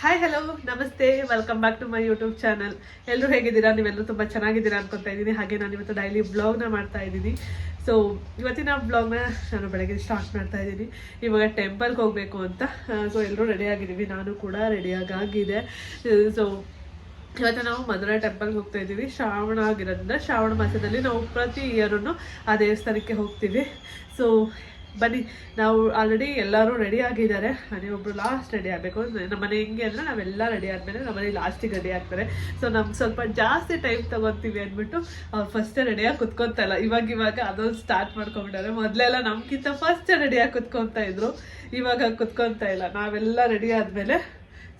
Hi hello ನಮಸ್ತೆ. Welcome back to my YouTube channel ಎಲ್ಲರೂ ಹೇಗಿದ್ದೀರಾ? ನೀವೆಲ್ಲರೂ ತುಂಬ ಚೆನ್ನಾಗಿದ್ದೀರಾ ಅನ್ಕೊತಾ ಇದ್ದೀನಿ. ಹಾಗೆ ನಾನು ಇವತ್ತು ಡೈಲಿ ಬ್ಲಾಗ್ನ ಮಾಡ್ತಾ ಇದ್ದೀನಿ. ಸೊ ಇವತ್ತಿನ ಬ್ಲಾಗ್ನ ನಾನು ಬೆಳಗ್ಗೆ ಸ್ಟಾರ್ಟ್ ಮಾಡ್ತಾ ಇದ್ದೀನಿ. ಇವಾಗ ಟೆಂಪಲ್ಗೆ ಹೋಗಬೇಕು ಅಂತ. ಸೊ ಎಲ್ಲರೂ ರೆಡಿ ಆಗಿದ್ದೀವಿ. ನಾನು ಕೂಡ ರೆಡಿಯಾಗಾಗಿದೆ ಸೊ ಇವತ್ತು ನಾವು ಮಧುರಾ ಟೆಂಪಲ್ಗೆ ಹೋಗ್ತಾ ಇದ್ದೀವಿ. ಶ್ರಾವಣ ಆಗಿರೋದ್ರಿಂದ ಶ್ರಾವಣ ಮಾಸದಲ್ಲಿ ನಾವು ಪ್ರತಿ ಇಯರೂ ಆ ದೇವಸ್ಥಾನಕ್ಕೆ ಹೋಗ್ತೀವಿ. ಸೊ ಬನ್ನಿ, ನಾವು ಆಲ್ರೆಡಿ ಎಲ್ಲರೂ ರೆಡಿ ಆಗಿದ್ದಾರೆ. ಮನೆ ಒಬ್ರು ಲಾಸ್ಟ್ ರೆಡಿ ಆಗಬೇಕು. ನಮ್ಮ ಮನೆ ಹೆಂಗೆ ಅಂದರೆ ನಾವೆಲ್ಲ ರೆಡಿ ಆದಮೇಲೆ ನಮ್ಮ ಮನೆ ಲಾಸ್ಟಿಗೆ ರೆಡಿ ಆಗ್ತಾರೆ. ಸೊ ನಮ್ಗೆ ಸ್ವಲ್ಪ ಜಾಸ್ತಿ ಟೈಮ್ ತೊಗೊತೀವಿ ಅಂದ್ಬಿಟ್ಟು, ಅವ್ರು ಫಸ್ಟೇ ರೆಡಿಯಾಗಿ ಕುತ್ಕೊತಾ ಇಲ್ಲ. ಇವಾಗ ಇವಾಗ ಅದೊಂದು ಸ್ಟಾರ್ಟ್ ಮಾಡ್ಕೊಂಡ್ಬಿಟ್ಟಾರೆ. ಮೊದಲೆಲ್ಲ ನಮ್ಗಿಂತ ಫಸ್ಟ್ ರೆಡಿಯಾಗಿ ಕುತ್ಕೊತಾ ಇದ್ರು. ಇವಾಗ ಕುತ್ಕೊತಾ ಇಲ್ಲ. ನಾವೆಲ್ಲ ರೆಡಿ ಆದಮೇಲೆ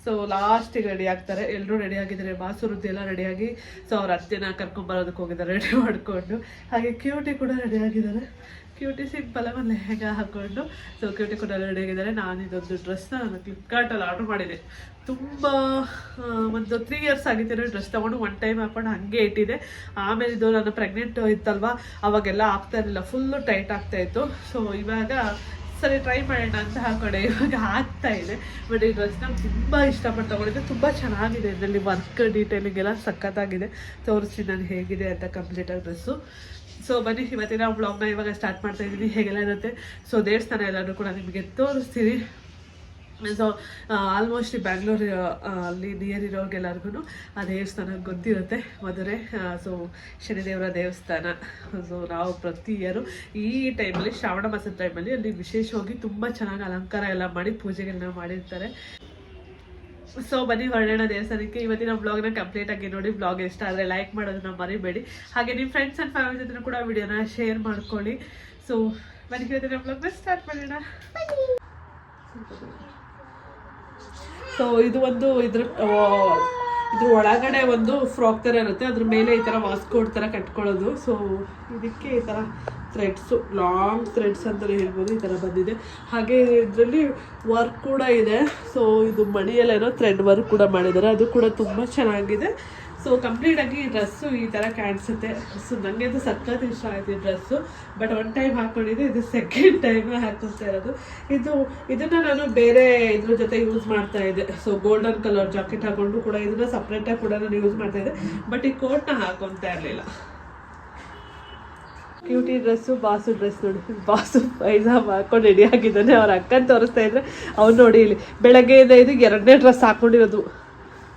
ಸೊ ಲಾಸ್ಟಿಗೆ ರೆಡಿ ಆಗ್ತಾರೆ. ಎಲ್ಲರೂ ರೆಡಿ ಆಗಿದ್ದಾರೆ. ಬಾಸು ಎಲ್ಲ ಎಲ್ಲ ರೆಡಿಯಾಗಿ ಸೊ ಅವ್ರ ಅತ್ತೆನ ಕರ್ಕೊಂಬರೋದಕ್ಕೆ ಹೋಗಿದ್ದಾರೆ. ರೆಡಿ ಮಾಡಿಕೊಂಡು. ಹಾಗೆ ಕ್ಯೂಟಿ ಕೂಡ ರೆಡಿ ಆಗಿದ್ದಾರೆ. ಕ್ಯೂಟಿ ಸಿಂಪಲ್ ಒಂದು ಲೆಹಂಗಾ ಹಾಕೊಂಡು ಸೊ ಕ್ಯೂಟಿ ಕೂಡ ರೆಡಿ ಆಗಿದ್ದಾರೆ. ನಾನು ಇದೊಂದು ಡ್ರೆಸ್ನ ನಾನು ಫ್ಲಿಪ್ಕಾರ್ಟಲ್ಲಿ ಆರ್ಡರ್ ಮಾಡಿದೆ. ತುಂಬ ಒಂದು ತ್ರೀ ಇಯರ್ಸ್ ಆಗಿತ್ತು ಡ್ರೆಸ್ ತಗೊಂಡು. ಒನ್ ಟೈಮ್ ಹಾಕೊಂಡು ಹಂಗೆ ಇಟ್ಟಿದೆ. ಆಮೇಲೆ ಇದು ನಾನು ಪ್ರೆಗ್ನೆಂಟ್ ಇತ್ತಲ್ವಾ? ಅವಾಗೆಲ್ಲ ಆಗ್ತಾ ಇರಲಿಲ್ಲ. ಫುಲ್ಲು ಟೈಟ್ ಆಗ್ತಾ ಇತ್ತು. ಸೊ ಇವಾಗ ಸರಿ ಟ್ರೈ ಮಾಡೋಣ ಅಂತ ಹಾಕೊಂಡೆ. ಇವಾಗ ಆಗ್ತಾ ಇದೆ. ಬಟ್ ಈ ಡ್ರೆಸ್ನ ತುಂಬ ಇಷ್ಟಪಟ್ಟು ತಗೊಂಡಿದ್ದೆ. ತುಂಬ ಚೆನ್ನಾಗಿದೆ. ಇದರಲ್ಲಿ ವರ್ಕ್ ಡೀಟೇಲಿಂಗ್ ಎಲ್ಲ ಸಖತ್ತಾಗಿದೆ. ತೋರಿಸಿ ನಾನು ಹೇಗಿದೆ ಅಂತ ಕಂಪ್ಲೀಟಾಗಿ ಡ್ರೆಸ್ಸು ಸೊ ಬನ್ನಿ, ಇವತ್ತಿನ ಬ್ಲಾಗ್ನ ಇವಾಗ ಸ್ಟಾರ್ಟ್ ಮಾಡ್ತಾ ಇದ್ದೀನಿ. ಹೇಗೆಲ್ಲ ಇರುತ್ತೆ? ಸೊ ದೇವಸ್ಥಾನ ಎಲ್ಲರೂ ಕೂಡ ನಿಮಗೆ ತೋರಿಸ್ತೀನಿ. ಸೊ ಆಲ್ಮೋಸ್ಟ್ ಬ್ಯಾಂಗ್ಳೂರ್ ಅಲ್ಲಿ ನಿಯರ್ ಇರೋರ್ಗೆಲ್ಲರಿಗೂ ಆ ದೇವಸ್ಥಾನ ಗೊತ್ತಿರುತ್ತೆ ಮಧುರೆ ಸೊ ಶನಿದೇವರ ದೇವಸ್ಥಾನ. ಸೊ ನಾವು ಪ್ರತಿ ಇಯರು ಈ ಟೈಮಲ್ಲಿ ಶ್ರಾವಣ ಮಾಸದ ಟೈಮಲ್ಲಿ ಅಲ್ಲಿ ವಿಶೇಷವಾಗಿ ತುಂಬ ಚೆನ್ನಾಗಿ ಅಲಂಕಾರ ಎಲ್ಲ ಮಾಡಿ ಪೂಜೆಗಳನ್ನ ಮಾಡಿರ್ತಾರೆ. ಸೊ ಬನ್ನಿ ಹೊರಡೋಣ ದೇವಸ್ಥಾನಕ್ಕೆ. ಇವತ್ತಿನ ಬ್ಲಾಗ್ನ ಕಂಪ್ಲೀಟ್ ಆಗಿ ನೋಡಿ. ಬ್ಲಾಗ್ ಇಷ್ಟ ಆದರೆ ಲೈಕ್ ಮಾಡೋದನ್ನ ಮರಿಬೇಡಿ. ಹಾಗೆ ನಿಮ್ಮ ಫ್ರೆಂಡ್ಸ್ ಆ್ಯಂಡ್ ಫ್ಯಾಮಿಲಿ ಜೊತೆ ಕೂಡ ವಿಡಿಯೋನ ಶೇರ್ ಮಾಡ್ಕೊಳ್ಳಿ. ಸೊ ಬನ್ನಿ, ಇವತ್ತಿನ ಬ್ಲಾಗ್ನ ಸ್ಟಾರ್ಟ್ ಮಾಡೋಣ. ಸೊ ಇದು ಒಂದು ಇದ್ರ ಇದ್ರ ಒಳಗಡೆ ಒಂದು ಫ್ರಾಕ್ ಥರ ಇರುತ್ತೆ. ಅದ್ರ ಮೇಲೆ ಈ ಥರ ವಾಸ್ಕೋಡ್ ಥರ ಕಟ್ಕೊಳ್ಳೋದು. ಸೊ ಇದಕ್ಕೆ ಈ ಥರ ಥ್ರೆಡ್ಸು ಲಾಂಗ್ ಥ್ರೆಡ್ಸ್ ಅಂತಲೇ ಹೇಳ್ಬೋದು, ಈ ಥರ ಬಂದಿದೆ. ಹಾಗೆ ಇದರಲ್ಲಿ ವರ್ಕ್ ಕೂಡ ಇದೆ. ಸೊ ಇದು ಮಣಿಯಲ್ಲೇನೋ ಥ್ರೆಡ್ ವರ್ಕ್ ಕೂಡ ಮಾಡಿದ್ದಾರೆ. ಅದು ಕೂಡ ತುಂಬ ಚೆನ್ನಾಗಿದೆ. ಸೊ ಕಂಪ್ಲೀಟಾಗಿ ಡ್ರೆಸ್ಸು ಈ ಥರ ಕಾಣಿಸುತ್ತೆ. ಸೊ ನನಗೆ ಅದು ಸಖತ್ ಇಷ್ಟ ಆಯಿತು ಈ ಡ್ರೆಸ್ಸು ಬಟ್ ಒನ್ ಟೈಮ್ ಹಾಕ್ಕೊಂಡಿದ್ದೆ ಇದು ಸೆಕೆಂಡ್ ಟೈಮ್ ಹಾಕಿಸ್ತಾ ಇರೋದು ಇದು, ಇದನ್ನು ನಾನು ಬೇರೆ ಇದ್ರ ಜೊತೆ ಯೂಸ್ ಮಾಡ್ತಾ ಇದ್ದೆ. ಸೊ ಗೋಲ್ಡನ್ ಕಲರ್ ಜಾಕೆಟ್ ಹಾಕ್ಕೊಂಡು ಕೂಡ ಇದನ್ನು ಸಪ್ರೇಟಾಗಿ ಕೂಡ ನಾನು ಯೂಸ್ ಮಾಡ್ತಾ ಇದ್ದೆ. ಬಟ್ ಈ ಕೋಟ್ನ ಹಾಕೊತಾ ಇರಲಿಲ್ಲ. ಕ್ಯೂಟಿ ಡ್ರೆಸ್ಸು, ಬಾಸು ಡ್ರೆಸ್ ನೋಡಿ. ಬಾಸು ಪೈಜಾಮ್ ಹಾಕೊಂಡು ರೆಡಿ ಆಗಿದ್ದಾನೆ. ಅವ್ರ ಅಕ್ಕನ ತೋರಿಸ್ತಾ ಇದ್ರೆ ಅವ್ನು ನೋಡಿ ಇಲ್ಲಿ ಬೆಳಗ್ಗೆಯಿಂದ ಇದು ಎರಡನೇ ಡ್ರೆಸ್ ಹಾಕೊಂಡಿರೋದು.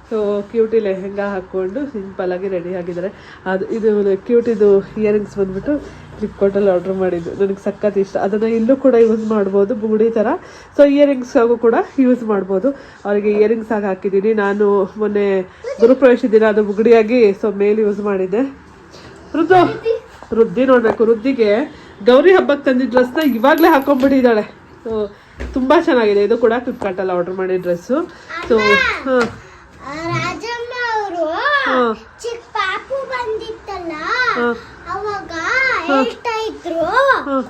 ಸೊ ಕ್ಯೂಟಿ ಲೆಹೆಂಗಾ ಹಾಕ್ಕೊಂಡು ಸಿಂಪಲ್ಲಾಗಿ ರೆಡಿ ಆಗಿದ್ದಾರೆ. ಅದು, ಇದು ಕ್ಯೂಟಿದು ಇಯರಿಂಗ್ಸ್ ಬಂದ್ಬಿಟ್ಟು ಫ್ಲಿಪ್ಕಾರ್ಟಲ್ಲಿ ಆರ್ಡ್ರ್ ಮಾಡಿದ್ದು. ನನಗೆ ಸಖತ್ ಇಷ್ಟ. ಅದನ್ನು ಇಲ್ಲೂ ಕೂಡ ಯೂಸ್ ಮಾಡ್ಬೋದು. ಬುಗುಡಿ ಥರ ಸೊ ಇಯರಿಂಗ್ಸ್ಗೂ ಕೂಡ ಯೂಸ್ ಮಾಡ್ಬೋದು. ಅವರಿಗೆ ಇಯರಿಂಗ್ಸ್ ಆಗಿ ಹಾಕಿದ್ದೀನಿ. ನಾನು ಮೊನ್ನೆ ಗುರುಪ್ರವೇಶ ದಿನ ಅದು ಬುಗುಡಿಯಾಗಿ ಸೊ ಮೇಲೆ ಯೂಸ್ ಮಾಡಿದ್ದೆ. ರುದ್ದು ರುದ್ದಿ ನೋಡಬೇಕು. ರುದ್ದಿಗೆ ಗೌರಿ ಹಬ್ಬಕ್ಕೆ ತಂದಿದ್ದ ಡ್ರೆಸ್ನ ಇವಾಗಲೇ ಹಾಕೊಂಡ್ಬಿಟ್ಟಿದ್ದಾಳೆ. ಸೊ ತುಂಬ ಚೆನ್ನಾಗಿದೆ. ಇದು ಕೂಡ ಫ್ಲಿಪ್ಕಾರ್ಟಲ್ಲಿ ಆರ್ಡರ್ ಮಾಡಿದ ಡ್ರೆಸ್ಸು ಸೊ ಹಾಂ. ರಾಜಮ್ಮ ಅವರು ಚಿಕ್ಕ ಪಾಪು ಬಂದಿತ್ತಲ್ಲ ಹಾಂ. ಅವಾಗ ಹೇಳ್ತಾ ಹಾಂ.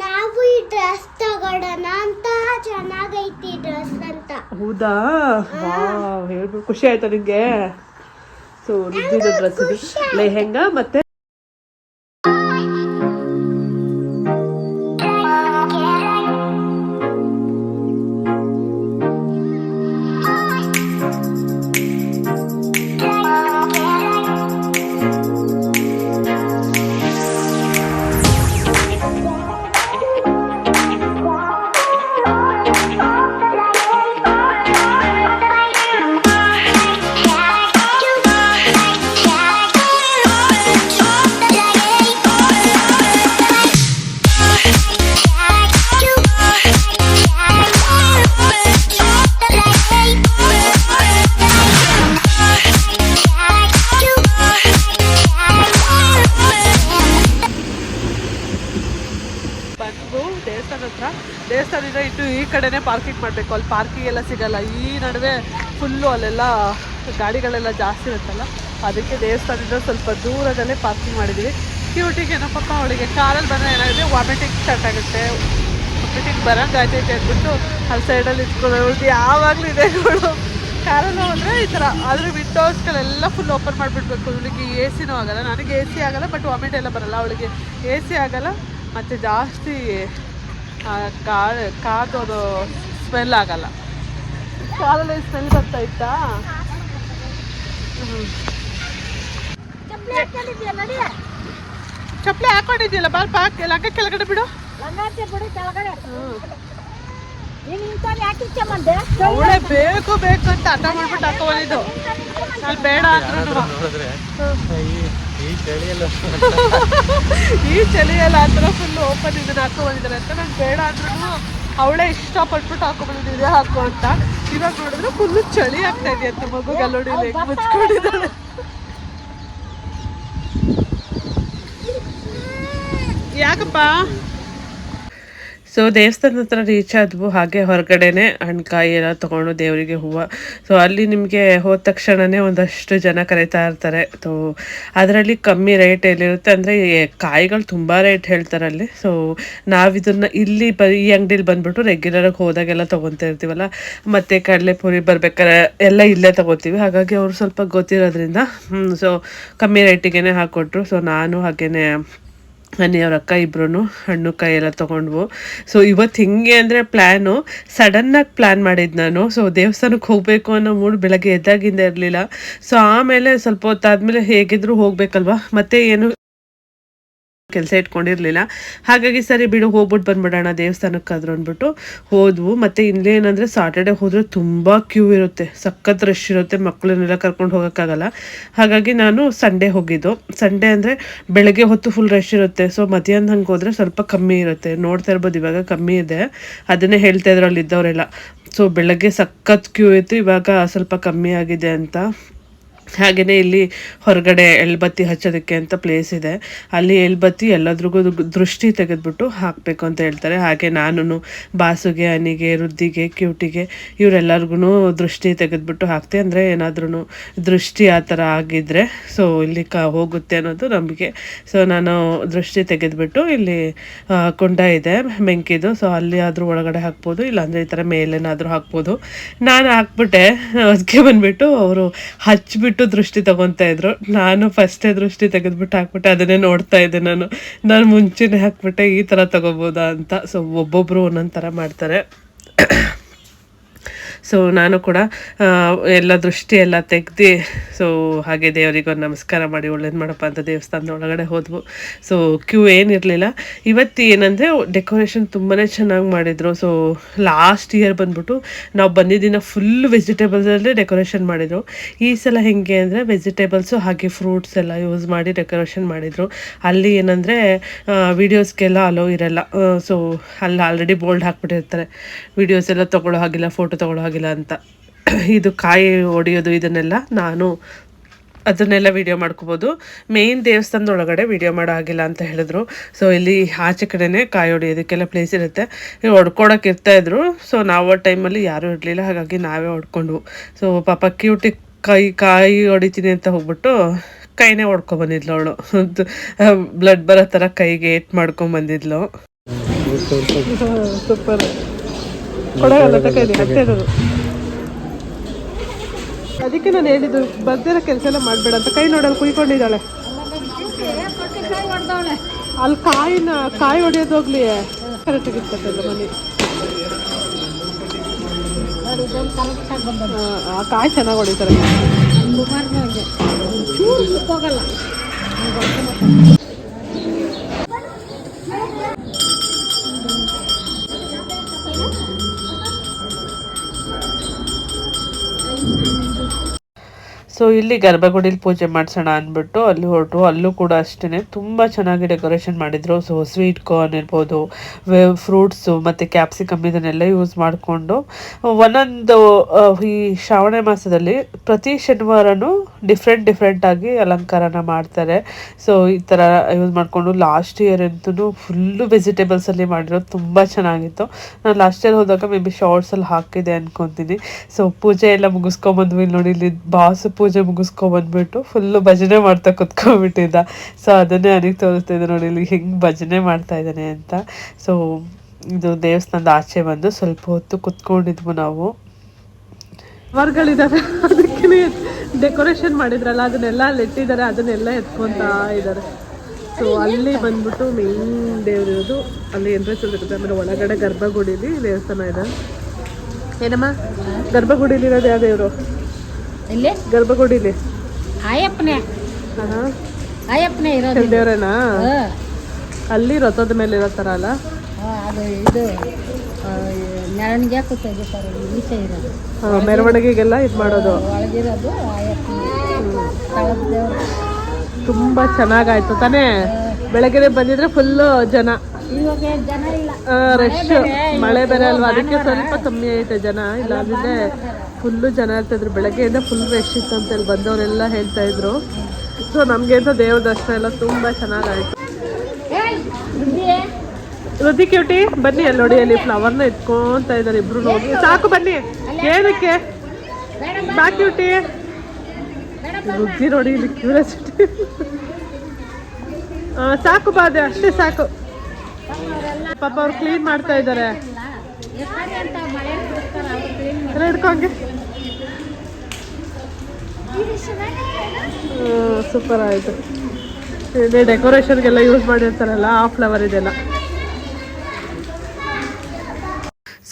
ನಾವು ಈ ಡ್ರೆಸ್ ತಗೊಳ್ಳೋಣ ಅಂತ ಚೆನ್ನಾಗೈತಿ ಡ್ರೆಸ್ ಅಂತ. ಹೌದಾ? ವಾವ್ ಹೇಳ್ಬೇಕು. ಖುಷಿ ಆಯ್ತಾ ನಿಂಗೆ? ಸೊ ರುದ್ದಿದ ಡ್ರೆಸ್ ಇದು. ಲೆಹೆಂಗಾ ಮತ್ತೆ? ಇಟ್ಟು ಪಾರ್ಕಿಂಗ್ ಮಾಡಬೇಕು. ಅಲ್ಲಿ ಪಾರ್ಕಿಂಗ್ ಎಲ್ಲ ಸಿಗಲ್ಲ. ಈ ನಡುವೆ ಫುಲ್ಲು ಅಲ್ಲೆಲ್ಲ ಗಾಡಿಗಳೆಲ್ಲ ಜಾಸ್ತಿ ಇರುತ್ತಲ್ಲ? ಅದಕ್ಕೆ ದೇವಸ್ಥಾನದಿಂದ ಸ್ವಲ್ಪ ದೂರದಲ್ಲೇ ಪಾರ್ಕಿಂಗ್ ಮಾಡಿದ್ದೀವಿ ಕ್ಯೂಟಿಗೆ ಏನಪ್ಪಪ್ಪ ಅವಳಿಗೆ ಕಾರಲ್ಲಿ ಬಂದರೆ ಏನಾಗಿದೆ ವಾಮಿಟಿಂಗ್ ಸ್ಟಾರ್ಟ್ ಆಗುತ್ತೆ. ವಾಮಿಟಿಂಗ್ ಬರೋಂಗಾಯ್ತೈತೆ ಅಂದ್ಬಿಟ್ಟು ಅಲ್ಲಿ ಸೈಡಲ್ಲಿ ಇಟ್ಕೊಂಡು ಅವಳಿಗೆ ಯಾವಾಗಲೂ ಇದೆ ಕಾರಲ್ಲಿ ಅಂದರೆ ಈ ಥರ. ಆದರೆ ವಿಂಡೋಸ್ಗಳೆಲ್ಲ ಫುಲ್ ಓಪನ್ ಮಾಡಿಬಿಡ್ಬೇಕು. ಅವಳಿಗೆ ಎ ಸಿನೂ ಆಗಲ್ಲ. ನನಗೆ ಎ ಸಿ ಆಗಲ್ಲ ಬಟ್ ವಾಮಿಟ್ ಎಲ್ಲ ಬರಲ್ಲ. ಅವಳಿಗೆ ಎ ಸಿ ಆಗಲ್ಲ. ಮತ್ತು ಜಾಸ್ತಿ ಆ, ಕಾ ಕಾದು ಅದು ಸ್ಮೆಲ್ ಆಗಲ್ಲ. ಕಾಲಲ್ಲಿ ಸ್ಮೆಲ್ ಬರ್ತಾ ಇತ್ತಾ? ಚಪ್ಪಲಿ ಹಾಕೊಂಡಿದ್ಯಲ್ಲ ಬಾಲ್ ಪಾಕ್ ಲಂಗ ಕೆಳಗಡೆ ಬಿಡು. ಲಂಗಾಚೆ ಬಿಡು ಕೆಳಗಡೆ ನೀನು ಇಂಥವ್ರು ಯಾಕೆ ಇಚ್ಛೆ ಅವಳೆ ಬೇಕು ಬೇಕು ಅಂತ ಹಠ ಮಾಡ್ಬಿಟ್ಟು ಹಾಕೋದು ಅಲ್ಲಿ ಬೇಡ ಅಂದ್ರೂ ಈ ಚಳಿಯಲ್ಲಿ ಚಳಿಯಲ್ಲ ಈ ಚಳಿಯಲ್ಲ ಆ ಥರ ಫುಲ್ ಓಪನ್ ಇದನ್ನ ಹಾಕೊ ಬಂದಿದ್ದಾರೆ ಅಂತ. ನಂಗೆ ಬೇಡ ಅಂದ್ರೂ ಅವಳೇ ಇಷ್ಟಪಟ್ಬಿಟ್ಟು ಹಾಕೋ ಬಂದಿದ್ದೆ ಹಾಕು ಅಂತ. ಇವಾಗ ನೋಡಿದ್ರೆ ಫುಲ್ ಚಳಿ ಆಗ್ತಾ ಇದೆ ಅಂತ ಮಗುಗೆ ಅಲ್ಲೋಡಿ ಮುಚ್ಕೊಂಡಿದ್ದಾಳೆ. ಯಾಕಪ್ಪ? ಸೊ ದೇವಸ್ಥಾನದ ಹತ್ರ ರೀಚ್ ಆದ್ವು, ಹಾಗೆ ಹೊರಗಡೆನೆ ಹಣ್ಕಾಯಿ ಎಲ್ಲ ತೊಗೊಂಡು ದೇವರಿಗೆ ಹೂವು. ಸೊ ಅಲ್ಲಿ ನಿಮಗೆ ಹೋದ ತಕ್ಷಣವೇ ಒಂದಷ್ಟು ಜನ ಕರೀತಾ ಇರ್ತಾರೆ. ಸೊ ಅದರಲ್ಲಿ ಕಮ್ಮಿ ರೇಟ್ ಎಲ್ಲಿರುತ್ತೆ ಅಂದರೆ ಕಾಯಿಗಳು ತುಂಬ ರೇಟ್ ಹೇಳ್ತಾರೆ ಅಲ್ಲಿ. ಸೊ ನಾವಿದನ್ನು ಇಲ್ಲಿ ಬ ಈ ಅಂಗಡಿಲಿ ಬಂದ್ಬಿಟ್ಟು ರೆಗ್ಯುಲರಾಗಿ ಹೋದಾಗೆಲ್ಲ ತೊಗೊತಾ ಇರ್ತೀವಲ್ಲ, ಮತ್ತು ಕಡಲೆಪುರಿ ಬರ್ಬೇಕಾದ್ರೆ ಎಲ್ಲ ಇಲ್ಲೇ ತೊಗೋತೀವಿ. ಹಾಗಾಗಿ ಅವರು ಸ್ವಲ್ಪ ಗೊತ್ತಿರೋದ್ರಿಂದ ಸೊ ಕಮ್ಮಿ ರೇಟಿಗೆ ಹಾಕ್ಕೊಟ್ರು ಸೊ ನಾನು ಹಾಗೇನೆ ಮನೆ ಅವ್ರ ಅಕ್ಕ ಇಬ್ರು ಹಣ್ಣು ಕಾಯಿ ಎಲ್ಲ ತೊಗೊಂಡ್ವು. ಸೊ ಇವತ್ತು ಹಿಂಗೆ ಅಂದರೆ ಪ್ಲ್ಯಾನು ಸಡನ್ನಾಗಿ ಪ್ಲ್ಯಾನ್ ಮಾಡಿದ್ದು ನಾನು. ಸೊ ದೇವಸ್ಥಾನಕ್ಕೆ ಹೋಗಬೇಕು ಅನ್ನೋ ಮೂಡ್ ಬೆಳಗ್ಗೆ ಎದ್ದಾಗಿಂದ ಇರಲಿಲ್ಲ. ಸೊ ಆಮೇಲೆ ಸ್ವಲ್ಪ ಹೊತ್ತಾದ್ಮೇಲೆ ಹೇಗಿದ್ರು ಹೋಗ್ಬೇಕಲ್ವಾ? ಮತ್ತೆ ಏನು ಕೆಲಸ ಇಟ್ಕೊಂಡಿರಲಿಲ್ಲ. ಹಾಗಾಗಿ ಸರಿ ಬಿಡು ಹೋಗ್ಬಿಟ್ಟು ಬಂದ್ಬಿಡೋಣ ದೇವಸ್ಥಾನಕ್ಕಾದ್ರು ಅಂದ್ಬಿಟ್ಟು ಹೋದ್ವು. ಮತ್ತು ಇಲ್ಲೇನಂದರೆ ಸಾಟರ್ಡೆ ಹೋದರೆ ತುಂಬ ಕ್ಯೂ ಇರುತ್ತೆ. ಸಖತ್ ರಶ್ ಇರುತ್ತೆ. ಮಕ್ಕಳನ್ನೆಲ್ಲ ಕರ್ಕೊಂಡು ಹೋಗೋಕ್ಕಾಗಲ್ಲ. ಹಾಗಾಗಿ ನಾನು ಸಂಡೇ ಹೋಗಿದ್ದು. ಸಂಡೇ ಅಂದರೆ ಬೆಳಗ್ಗೆ ಹೊತ್ತು ಫುಲ್ ರಶ್ ಇರುತ್ತೆ. ಸೊ ಮಧ್ಯಾಹ್ನ ಹಂಗೆ ಹೋದರೆ ಸ್ವಲ್ಪ ಕಮ್ಮಿ ಇರುತ್ತೆ. ನೋಡ್ತಾ ಇರ್ಬೋದು, ಇವಾಗ ಕಮ್ಮಿ ಇದೆ. ಅದನ್ನೇ ಹೇಳ್ತಾ ಇದ್ರು ಅಲ್ಲಿ ಇದ್ದವರೆಲ್ಲ ಸೊ ಬೆಳಗ್ಗೆ ಸಖತ್ ಕ್ಯೂ ಇತ್ತು. ಇವಾಗ ಸ್ವಲ್ಪ ಕಮ್ಮಿ ಆಗಿದೆ ಅಂತ ಹಾಗೆಯೇ ಇಲ್ಲಿ ಹೊರಗಡೆ ಎಳ್ಬತ್ತಿ ಹಚ್ಚೋದಕ್ಕೆ ಅಂತ ಪ್ಲೇಸ್ ಇದೆ. ಅಲ್ಲಿ ಎಳ್ಬತ್ತಿ ಎಲ್ಲದ್ರಿಗೂ ದೃಷ್ಟಿ ತೆಗೆದ್ಬಿಟ್ಟು ಹಾಕಬೇಕು ಅಂತ ಹೇಳ್ತಾರೆ. ಹಾಗೆ ನಾನು ಬಾಸುಗೆ, ಅನಿಗೆ ರುದ್ದಿಗೆ ಕ್ಯೂಟಿಗೆ ಇವರೆಲ್ಲರಿಗೂ ದೃಷ್ಟಿ ತೆಗೆದುಬಿಟ್ಟು ಹಾಕ್ತೆ. ಅಂದರೆ ಏನಾದ್ರೂ ದೃಷ್ಟಿ ಆ ಥರ ಆಗಿದ್ದರೆ ಸೊ ಇಲ್ಲಿ ಕ, ಹೋಗುತ್ತೆ ಅನ್ನೋದು ನಮಗೆ ಸೊ ನಾನು ದೃಷ್ಟಿ ತೆಗೆದ್ಬಿಟ್ಟು ಇಲ್ಲಿ ಕೊಂಡ ಇದೆ ಬೆಂಕಿದು ಸೊ ಅಲ್ಲಿ ಆದರೂ ಒಳಗಡೆ ಹಾಕ್ಬೋದು, ಇಲ್ಲಾಂದರೆ ಈ ಥರ ಮೇಲೇನಾದರೂ ಹಾಕ್ಬೋದು. ನಾನು ಹಾಕ್ಬಿಟ್ಟೆ. ಅದಕ್ಕೆ ಬಂದುಬಿಟ್ಟು ಅವರು ಹಚ್ಬಿಟ್ಟು ದೃಷ್ಟಿ ತಗೊತಾ ಇದ್ರು. ನಾನು ಫಸ್ಟೇ ದೃಷ್ಟಿ ತೆಗೆದ್ಬಿಟ್ಟು ಹಾಕ್ಬಿಟ್ಟೆ ಅದನ್ನೇ ನೋಡ್ತಾ ಇದ್ದೆ ನಾನು. ನಾನು ಮುಂಚೆನೇ ಹಾಕ್ಬಿಟ್ಟೆ ಈ ಥರ ತಗೋಬೋದಾ ಅಂತ. ಸೊ ಒಬ್ಬೊಬ್ಬರು ಒಂದೊಂದು ಥರ ಮಾಡ್ತಾರೆ. ಸೊ ನಾನು ಕೂಡ ಎಲ್ಲ ದೃಷ್ಟಿ ಎಲ್ಲ ತೆಗ್ದು ಸೊ ಹಾಗೆ ದೇವರಿಗೆ ಒಂದು ನಮಸ್ಕಾರ ಮಾಡಿ, ಒಳ್ಳೇದು ಮಾಡಪ್ಪ ಅಂತ ದೇವಸ್ಥಾನದ ಒಳಗಡೆ ಹೋದ್ವು. So Q ಏನಿರಲಿಲ್ಲ. ಇವತ್ತು ಏನಂದರೆ ಡೆಕೋರೇಷನ್ ತುಂಬಾ ಚೆನ್ನಾಗಿ ಮಾಡಿದರು. ಸೊ ಲಾಸ್ಟ್ ಇಯರ್ ಬಂದ್ಬಿಟ್ಟು, ನಾವು ಬಂದಿದ್ದಿನ ಫುಲ್ ವೆಜಿಟೇಬಲ್ಸಲ್ಲೇ ಡೆಕೋರೇಷನ್ ಮಾಡಿದರು. ಈ ಸಲ ಹೆಂಗೆ ಅಂದರೆ ವೆಜಿಟೇಬಲ್ಸು ಹಾಗೆ ಫ್ರೂಟ್ಸ್ ಎಲ್ಲ ಯೂಸ್ ಮಾಡಿ ಡೆಕೋರೇಷನ್ ಮಾಡಿದರು. ಅಲ್ಲಿ ಏನಂದರೆ ವೀಡಿಯೋಸ್ಗೆಲ್ಲ ಅಲೋ ಇರಲ್ಲ. ಸೊ ಅಲ್ಲಿ ಆಲ್ರೆಡಿ ಬೋಲ್ಡ್ ಹಾಕ್ಬಿಟ್ಟಿರ್ತಾರೆ. ವೀಡಿಯೋಸ್ ಎಲ್ಲ ತೊಗೊಳ್ಳೋ ಹಾಗಿಲ್ಲ ಫೋಟೋ ಹಾಗಿಲ್ಲ. ಅಂತ. ಇದು ಕಾಯಿ ಹೊಡೆಯೋದು ಇದನ್ನೆಲ್ಲ ನಾನು ಅದನ್ನೆಲ್ಲ ವಿಡಿಯೋ ಮಾಡ್ಕೋಬೋದು. ಮೇಯ್ನ್ ದೇವಸ್ಥಾನದ ಒಳಗಡೆ ವಿಡಿಯೋ ಮಾಡೋ ಆಗಿಲ್ಲ ಅಂತ ಹೇಳಿದ್ರು. ಸೊ ಇಲ್ಲಿ ಆಚೆ ಕಡೆನೇ ಕಾಯಿ ಹೊಡೆಯೋದಕ್ಕೆಲ್ಲ ಪ್ಲೇಸ್ ಇರುತ್ತೆ. ಹೊಡ್ಕೊಡೋಕೆ ಇರ್ತಾ ಇರ್ತಾಯಿದ್ರು ಸೊ ನಾವು ಟೈಮಲ್ಲಿ ಯಾರೂ ಇರಲಿಲ್ಲ. ಹಾಗಾಗಿ ನಾವೇ ಹೊಡ್ಕೊಂಡ್ವು ಸೊ ಪಾಪ ಕ್ಯೂಟಿ ಕೈ ಕಾಯಿ ಹೊಡಿತೀನಿ ಅಂತ ಹೋಗ್ಬಿಟ್ಟು ಕೈನೇ ಹೊಡ್ಕೊಂಬಂದಿದ್ಲು ಅವಳು. ಬ್ಲಡ್ ಬರೋ ಥರ ಕೈಗೆ ಏಟ್ ಮಾಡ್ಕೊಂಬಂದಿದ್ಲು ಸೂಪರ್. ಕೊಡಗಲ್ಲ ತಗೊಂಡು ಅಷ್ಟೇ ಇರೋದು. ಅದಕ್ಕೆ ನಾನು ಹೇಳಿದ್ದು ಬರ್ದಿರೋ ಕೆಲಸ ಎಲ್ಲ ಮಾಡಬೇಡ ಅಂತ. ಕೈ ನೋಡಲ್ಲಿ ಕುಯ್ಕೊಂಡಿದ್ದಾಳೆ. ಅಲ್ಲಿ ಕಾಯಿನ ಕಾಯಿ ಹೊಡೆಯೋದು ಹೋಗ್ಲಿ. ಕರೆಕ್ಟಾಗಿ ಮನೆ. ಕಾಯಿ ಚೆನ್ನಾಗಿ ಹೊಡಿತಾರೆ. ಸೊ ಇಲ್ಲಿ ಗರ್ಭಗುಡಿಲಿ ಪೂಜೆ ಮಾಡಿಸೋಣ ಅಂದ್ಬಿಟ್ಟು ಅಲ್ಲಿ ಹೊರಟು. ಅಲ್ಲೂ ಕೂಡ ಅಷ್ಟೇ ತುಂಬ ಚೆನ್ನಾಗಿ ಡೆಕೋರೇಷನ್ ಮಾಡಿದರು. ಸೊ ಸ್ವೀಟ್ ಕಾರ್ನ್ ಇರ್ಬೋದು ಫ್ರೂಟ್ಸು ಮತ್ತು ಕ್ಯಾಪ್ಸಿಕಮ್ ಇದನ್ನೆಲ್ಲ ಯೂಸ್ ಮಾಡಿಕೊಂಡು, ಒಂದೊಂದು ಈ ಶ್ರಾವಣ ಮಾಸದಲ್ಲಿ ಪ್ರತಿ ಶನಿವಾರನೂ ಡಿಫ್ರೆಂಟ್ ಡಿಫ್ರೆಂಟಾಗಿ ಅಲಂಕಾರನ ಮಾಡ್ತಾರೆ. ಸೊ ಈ ಥರ ಯೂಸ್ ಮಾಡಿಕೊಂಡು ಲಾಸ್ಟ್ ಇಯರ್ ಅಂತೂ ಫುಲ್ಲು ವೆಜಿಟೇಬಲ್ಸಲ್ಲಿ ಮಾಡಿರೋದು ತುಂಬ ಚೆನ್ನಾಗಿತ್ತು. ನಾನು ಲಾಸ್ಟ್ ಇಯರ್ ಹೋದಾಗ ಮೇ ಬಿ ಶಾರ್ಟ್ಸಲ್ಲಿ ಹಾಕಿದೆ ಅಂದ್ಕೊತೀನಿ ಸೊ ಪೂಜೆ ಎಲ್ಲ ಮುಗಿಸ್ಕೊಂಬಂದ್ವಿ ನೋಡಿ, ಇಲ್ಲಿ ಬಾಸು ಪೂಜೆ ಮುಗಿಸ್ಕೊಂಬಂದ್ಬಿಟ್ಟು ಫುಲ್ಲು ಭಜನೆ ಮಾಡ್ತಾ ಕುತ್ಕೊಂಡ್ಬಿಟ್ಟಿದ್ದ. ಸೊ ಅದನ್ನೇ ಅನಿಗೆ ತೋರಿಸ್ತಾ ಇದ್ದೆ ನೋಡಿ ಇಲ್ಲಿ ಹೆಂಗೆ ಭಜನೆ ಮಾಡ್ತಾ ಇದ್ದಾನೆ ಅಂತ. ಸೊ ಇದು ದೇವಸ್ಥಾನದ ಆಚೆ ಬಂದು ಸ್ವಲ್ಪ ಹೊತ್ತು ಕುತ್ಕೊಂಡಿದ್ವು ನಾವು. ಮರಗಳಿದ್ದಾವೆ ಅದಕ್ಕೆ ಡೆಕೋರೇಷನ್ ಮಾಡಿದ್ರಲ್ಲ, ಅದನ್ನೆಲ್ಲ ಅಲ್ಲಿ ಇಟ್ಟಿದ್ದಾರೆ, ಅದನ್ನೆಲ್ಲ ಎತ್ಕೊತಾ ಇದ್ದಾರೆ. ಸೊ ಅಲ್ಲಿ ಬಂದ್ಬಿಟ್ಟು ಮೇನ್ ದೇವರಿರೋದು, ಅಲ್ಲಿ ಎಂಟ್ರೆನ್ಸ್ ಇರುತ್ತೆ. ಆಮೇಲೆ ಒಳಗಡೆ ಗರ್ಭಗುಡಿಲಿ ದೇವಸ್ಥಾನ ಇದೆ. ಏನಮ್ಮ? ಗರ್ಭಗುಡಿಲಿರೋದು ಯಾವ ದೇವರು? ಇಲ್ಲಿ ಗರ್ಭಗುಡಿಲಿ. ಆಯಪ್ಪನೇ. ಆಯಪ್ಪನೇ ಇರೋದು. ದೇವ್ರೇನಾ. ಅಲ್ಲಿ ರಥದ ಮೇಲೆ ಇರೋ ಥರ ಅಲ್ಲ? ಅದು ಇದು ಮೆರವಣಿಗೆ ಕೂತೈತೆ ಸರ್ ಈಚೆ ಇರೋದು. ಮೆರವಣಿಗೆಗೆಲ್ಲ ಇದು ಮಾಡೋದು. ಒಳಗಿರೋದು ಆಯಪ್ಪನೇ. ದೇವರು. ತುಂಬ ಚೆನ್ನಾಗಾಯ್ತು ತಾನೇ? ಬೆಳಗ್ಗೆ ಬಂದಿದ್ರೆ ಫುಲ್ಲು ಜನ. ರಶ್ ಮಳೆ ಬೇರೆ ಅಲ್ವಾ? ಅದಕ್ಕೆ ಸ್ವಲ್ಪ ಕಮ್ಮಿ ಐತೆ ಜನ. ಇಲ್ಲ ಅಂದ್ರೆ ಫುಲ್ಲು ಜನ ಇರ್ತಿದ್ರು ಬೆಳಗ್ಗೆಯಿಂದ ಫುಲ್ ರಶ್ ಇತ್ತು ಅಂತ ಹೇಳಿ ಬಂದವರೆಲ್ಲ ಹೇಳ್ತಾ ಇದ್ರು. ಸೊ ನಮಗೆ ಅಂತ ದೇವ್ರ ದರ್ಶನ ಎಲ್ಲ ತುಂಬ ಚೆನ್ನಾಗಾಯ್ತು. ರುದಿ ಕ್ಯೂಟಿ ಬನ್ನಿ ಅಲ್ಲಿ ನೋಡಿ ಅಲ್ಲಿ ಫ್ಲವರ್ನ ಇಟ್ಕೊಂತ ಇದ್ದಾರೆ ಇಬ್ರು ನೋಡಿ. ಸಾಕು ಬನ್ನಿ. ಏನಕ್ಕೆ? ಬಾ. ಕ್ಯೂಟಿ ರುದ್ದಿ ನೋಡಿ ಇಲ್ಲಿ ಕ್ಯೂರಿಯಾಸಿಟಿ ಸಾಕು ಬಾದೆ ಅಷ್ಟೇ ಸಾಕು. ಪಾಪ ಅವ್ರು ಕ್ಲೀನ್ ಮಾಡ್ತಾ ಇದ್ದಾರೆ. ಹಿಡ್ಕೊಂಗೆ ಸೂಪರ್ ಆಯಿತು. ಇದೆ ಡೆಕೋರೇಷನ್ಗೆಲ್ಲ ಯೂಸ್ ಮಾಡಿರ್ತಾರಲ್ಲ, ಆ ಫ್ಲವರ್ ಇದೆಲ್ಲ.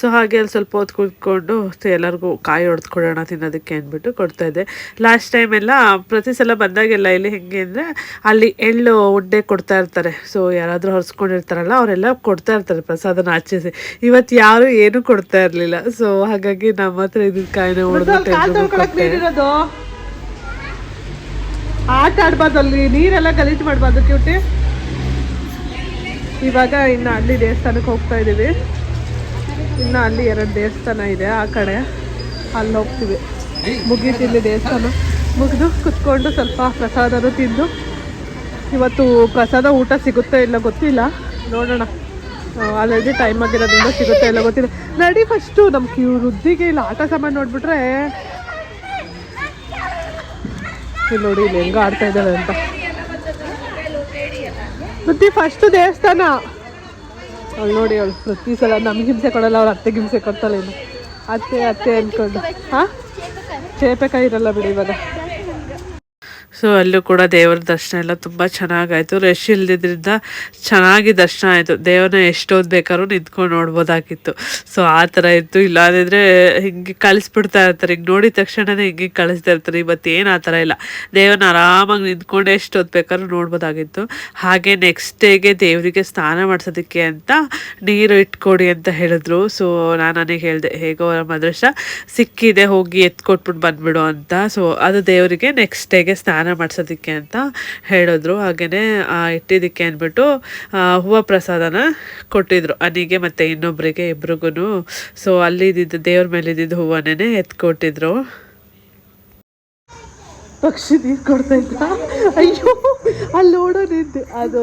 ಸೊ ಹಾಗೆ ಅಲ್ಲಿ ಸ್ವಲ್ಪ ಹೊತ್ತು ಕುತ್ಕೊಂಡು ಎಲ್ಲರಿಗೂ ಕಾಯಿ ಹೊಡೆದ್ಕೊಡೋಣ ತಿನ್ನೋದಕ್ಕೆ ಅಂದ್ಬಿಟ್ಟು ಕೊಡ್ತಾ ಇದ್ದೆ. ಲಾಸ್ಟ್ ಟೈಮ್ ಎಲ್ಲ ಪ್ರತಿ ಸಲ ಬಂದಾಗೆಲ್ಲ ಇಲ್ಲಿ ಹೆಂಗೆ ಅಂದರೆ ಅಲ್ಲಿ ಎಳ್ಳು ಉಂಡೆ ಕೊಡ್ತಾ ಇರ್ತಾರೆ. ಸೊ ಯಾರಾದರೂ ಹೊರಿಸ್ಕೊಂಡಿರ್ತಾರಲ್ಲ ಅವರೆಲ್ಲ ಕೊಡ್ತಾ ಇರ್ತಾರೆ ಪ್ರಸಾದನ ಆಚರಿಸಿ. ಇವತ್ತು ಯಾರು ಏನೂ ಕೊಡ್ತಾ ಇರಲಿಲ್ಲ. ಸೊ ಹಾಗಾಗಿ ನಮ್ಮ ಹತ್ರ ಇದ್ದ ಕಾಯಿನ ಹೊಡೆದು ಆಟ ಆಡ್ಬಾರ್ದು ಅಲ್ಲಿ ನೀರೆಲ್ಲ ಗಲೀಜು ಮಾಡಬಾರ್ದು ಕ್ಯೂಟಿ ಇವಾಗ ಇನ್ನು ಅಲ್ಲಿ ದೇವಸ್ಥಾನಕ್ಕೆ ಹೋಗ್ತಾ ಇದ್ದೀವಿ. ಇನ್ನು ಅಲ್ಲಿ ಎರಡು ದೇವಸ್ಥಾನ ಇದೆ ಆ ಕಡೆ. ಅಲ್ಲಿ ಹೋಗ್ತೀವಿ. ಮುಗೀತು ಇಲ್ಲಿ ದೇವಸ್ಥಾನ. ಮುಗಿದು ಕುತ್ಕೊಂಡು ಸ್ವಲ್ಪ ಪ್ರಸಾದನೂ ತಿಂದು. ಇವತ್ತು ಪ್ರಸಾದ ಊಟ ಸಿಗುತ್ತೆ ಇಲ್ಲ ಗೊತ್ತಿಲ್ಲ. ನೋಡೋಣ. ಆಲ್ರೆಡಿ ಟೈಮ್ ಆಗಿರೋದ್ರಿಂದ ಸಿಗುತ್ತೆ ಇಲ್ಲ ಗೊತ್ತಿಲ್ಲ. ನಡಿ ಫಸ್ಟು ನಮ್ಮ ಕ್ಯೂ ವೃದ್ಧಿಗೆ ಇಲ್ಲ ಆಟ ಸಾಮಾನು ನೋಡ್ಬಿಟ್ರೆ. ಇಲ್ಲಿ ನೋಡಿ ಇಲ್ಲಿ ಹೆಂಗ ಆಡ್ತಾ ಇದ್ದಾಳೆ ಅಂತ. ವೃದ್ಧಿ ಫಸ್ಟ್ ದೇವಸ್ಥಾನ. ಅವಳು ನೋಡಿ ಅವಳು ಪ್ರತಿ ಸಲ ನಮ್ಗೆ ಹಿಂಸೆ ಕೊಡಲ್ಲ ಅವ್ಳು ಅತ್ತೆಗೆ ಹಿಂಸೆ ಕೊಡ್ತಾಳೆ ಅತ್ತೆ ಅತ್ತೆ ಅಂದ್ಕೊಂಡು ಹಾ? ಚೇಪೆಕಾಯಿ ಇರಲ್ಲ ಬಿಡಿ ಇವಾಗ. ಸೊ ಅಲ್ಲೂ ಕೂಡ ದೇವರ ದರ್ಶನ ಎಲ್ಲ ತುಂಬ ಚೆನ್ನಾಗಾಯಿತು. ರಶ್ ಇಲ್ದಿದ್ರಿಂದ ಚೆನ್ನಾಗಿ ದರ್ಶನ ಆಯಿತು. ದೇವ್ರನ್ನ ಎಷ್ಟೊತ್ತು ಬೇಕಾದ್ರೂ ನಿಂತ್ಕೊಂಡು ನೋಡ್ಬೋದಾಗಿತ್ತು. ಸೊ ಆ ಥರ ಇತ್ತು. ಇಲ್ಲಾಂದಿದ್ರೆ ಹಿಂಗೆ ಕಳಿಸ್ಬಿಡ್ತಾ ಇರ್ತಾರೆ. ಹಿಂಗೆ ನೋಡಿದ ತಕ್ಷಣನೇ ಹಿಂಗೆ ಕಳಿಸ್ತಾ ಇರ್ತಾರೆ. ಇವತ್ತು ಏನು ಆ ಥರ ಇಲ್ಲ. ದೇವ್ರನ್ನ ಆರಾಮಾಗಿ ನಿಂತ್ಕೊಂಡು ಎಷ್ಟೊತ್ತು ಬೇಕಾದ್ರೂ ನೋಡ್ಬೋದಾಗಿತ್ತು. ಹಾಗೆ ನೆಕ್ಸ್ಟ್ ಡೇಗೆ ದೇವರಿಗೆ ಸ್ನಾನ ಮಾಡಿಸೋದಕ್ಕೆ ಅಂತ ನೀರು ಇಟ್ಕೊಡಿ ಅಂತ ಹೇಳಿದ್ರು. ಸೊ ನಾನು ನನಗೆ ಹೇಳಿದೆ, ಹೇಗೋ ನಮ್ಮ ಅದೃಷ್ಟ ಸಿಕ್ಕಿದೆ, ಹೋಗಿ ಎತ್ಕೊಟ್ಬಿಟ್ಟು ಬಂದ್ಬಿಡು ಅಂತ. ಸೊ ಅದು ದೇವರಿಗೆ ನೆಕ್ಸ್ಟ್ ಡೇಗೆ ಸ್ನಾನ ಮಾಡಿಸೋದಕ್ಕೆ ಅಂತ ಹೇಳಿದ್ರು. ಹಾಗೆಯೇ ಇಟ್ಟಿದ್ದಕ್ಕೆ ಅಂದ್ಬಿಟ್ಟು ಹೂವ ಪ್ರಸಾದನ ಕೊಟ್ಟಿದ್ರು ಅನಿಗೆ ಮತ್ತು ಇನ್ನೊಬ್ಬರಿಗೆ ಇಬ್ರಿಗೂ ಸೊ ಅಲ್ಲಿ ಇದ್ದಿದ್ದು ದೇವ್ರ ಮೇಲೆ ಇದ್ದಿದ್ದು ಹೂವನ್ನೇ ಎತ್ಕೊಟ್ಟಿದ್ರು. ಪಕ್ಷಿ ನೀರು ಕೊಡ್ತಾ ಇದ್ದ? ಅಯ್ಯೋ, ಅಲ್ಲಿ ಓಡೋ ನಿಂತೆ. ಅದು,